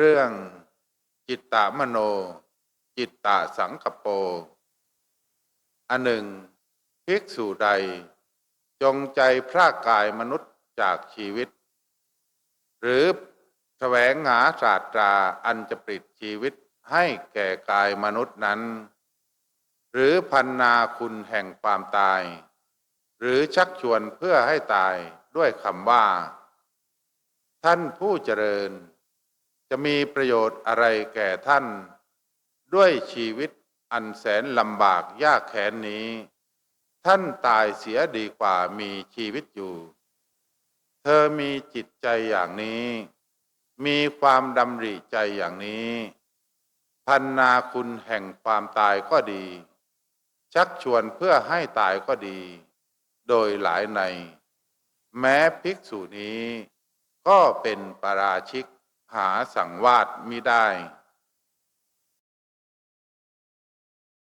เรื่องจิตตมโน จิตตสังกปโป อันหนึ่งภิกษุใด จงใจพรากกายมนุษย์จากชีวิต หรือแสวงหาศาสตราอันจะปลิดชีวิตให้แก่กายมนุษย์นั้น หรือพันนาคุณแห่งความตาย หรือชักชวนเพื่อให้ตายด้วยคำว่า ท่านผู้เจริญ จะมีประโยชน์อะไรแก่ท่าน ด้วยชีวิตอันแสนลำบากยากแค้นนี้ ท่านตายเสียดีกว่ามีชีวิตอยู่ เธอมีจิตใจอย่างนี้ มีความดำริใจอย่างนี้พันนาคุณแห่งความตายก็ดี ชักชวนเพื่อให้ตายก็ดี โดยหลายใน แม้ภิกษุนี้ก็เป็นปราชิก หาสังวาสมิได้